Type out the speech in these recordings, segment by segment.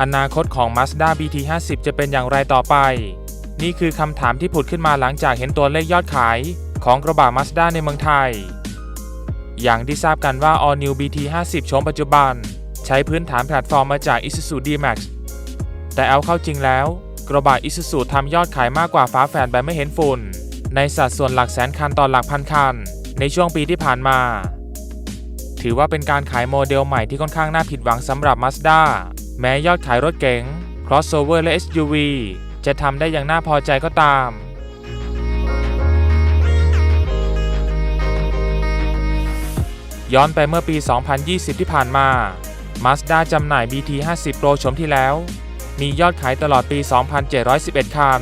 อนาคตของ Mazda BT50 จะเป็นอย่างไรต่อไป นี่คือคำถามที่ผุดขึ้นมาหลังจากเห็นตัวเลขยอดขายของกระบะ Mazda ในเมืองไทย อย่างที่ทราบกันว่า All New BT50 โฉมปัจจุบัน ใช้พื้นฐานแพลตฟอร์มมาจาก Isuzu D-Max แต่เอาเข้าจริงแล้ว กระบะ Isuzu ทำยอดขายมากกว่าฝาแฝดแบบไม่เห็นฝุ่น ในสัดส่วนหลักแสนคันต่อหลักพันคัน ในช่วงปีที่ผ่านมา ถือว่าเป็นการขายโมเดลใหม่ที่ค่อนข้างน่าผิดหวังสำหรับ Mazda แม้ยอดขายรถเก๋ง crossover และ SUV จะทำได้อย่างน่าพอใจก็ตาม ย้อนไปเมื่อปี 2020 ที่ผ่านมา Mazda จำหน่าย BT50 Pro ชมที่แล้ว มียอดขายตลอดปี 2,711 คัน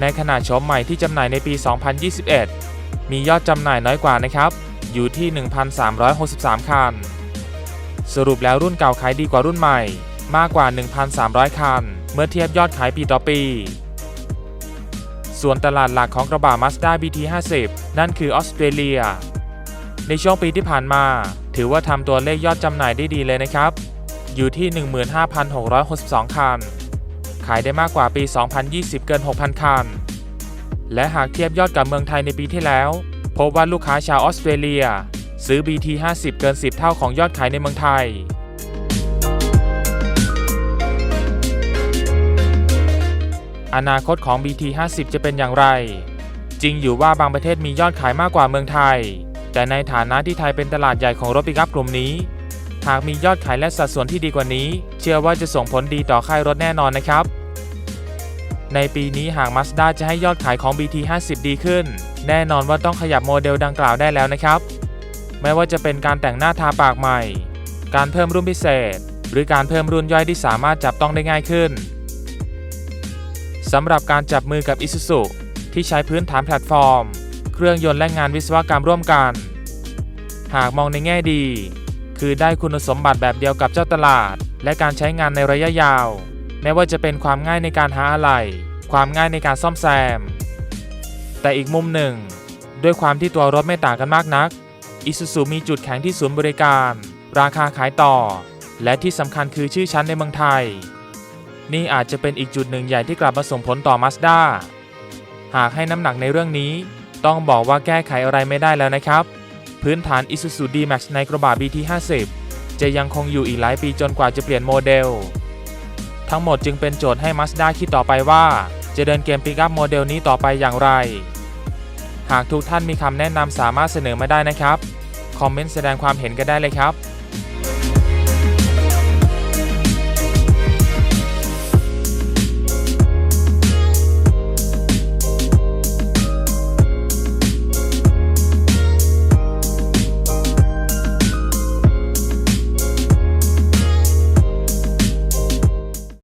ในขณะชมใหม่ที่จำหน่ายในปี 2021 มียอดจำหน่ายน้อยกว่านะครับ อยู่ที่ 1,363 คัน สรุปแล้วรุ่นเก่าขายดีกว่ารุ่นใหม่ มากกว่า 1,300 คัน เมื่อเทียบยอดขายปีต่อปี ส่วนตลาดหลักของกระบะ Mazda BT50 นั่นคือออสเตรเลีย ในช่วงปีที่ผ่านมา ถือว่าทำตัวเลขยอดจำหน่ายได้ดีเลยนะครับ อยู่ที่ 15,662 คัน ขายได้มากกว่าปี 2020 เกิน 6,000 คัน และหากเทียบยอดกับเมืองไทยในปีที่แล้ว พบว่าลูกค้าชาวออสเตรเลีย ซื้อ BT50 เกิน 10 เท่าของยอดขายในเมืองไทย อนาคตของ BT50 จะเป็นอย่างไร จริงอยู่ว่าบางประเทศมียอดขายมากกว่าเมืองไทย แต่ในฐานะที่ไทยเป็นตลาดใหญ่ของรถปิกอัพกลุ่มนี้ หากมียอดขายและสัดส่วนที่ดีกว่านี้ เชื่อว่าจะส่งผลดีต่อค่ายรถแน่นอนนะครับในปีนี้หาก Mazda จะให้ยอดขายของ BT50 ดีขึ้น แน่นอนว่าต้องขยับโมเดลดังกล่าวได้แล้วนะครับ ไม่ว่าจะเป็นการแต่งหน้าทาปากใหม่ การเพิ่มรุ่นพิเศษ หรือการเพิ่มรุ่นย่อยที่สามารถจับต้องได้ง่ายขึ้นสำหรับการจับมือกับ Isuzu ที่ใช้พื้นฐานแพลตฟอร์ม เครื่องยนต์และงานวิศวกรรมร่วมกัน หากมองในแง่ดี คือได้คุณสมบัติแบบเดียวกับเจ้าตลาด และการใช้งานในระยะยาวไม่ว่าจะเป็นความง่ายในการหาอะไหล่ความง่ายในการซ่อมแซม แต่อีกมุมหนึ่ง ด้วยความที่ตัวรถไม่ต่างกันมากนัก Isuzu มีจุดแข็งที่ศูนย์บริการ ราคาขายต่อ และที่สำคัญคือชื่อชั้นในเมืองไทย นี่อาจจะเป็นอีกจุดหนึ่งใหญ่ที่กลับมาส่งผลต่อ Mazda หากให้น้ำหนักในเรื่องนี้ ต้องบอกว่าแก้ไขอะไรไม่ได้แล้วนะครับ พื้นฐาน Isuzu D-Max ในกระบะ BT50 จะยังคงอยู่อีกหลายปีจนกว่าจะเปลี่ยนโมเดล ทั้งหมดจึงเป็นโจทย์ให้ Mazda คิดต่อไปว่า จะเดินเกมปิกอัพโมเดลนี้ต่อไปอย่างไร หากทุกท่านมีคำแนะนำสามารถเสนอมาได้นะครับ คอมเมนต์แสดงความเห็นกันได้เลยครับ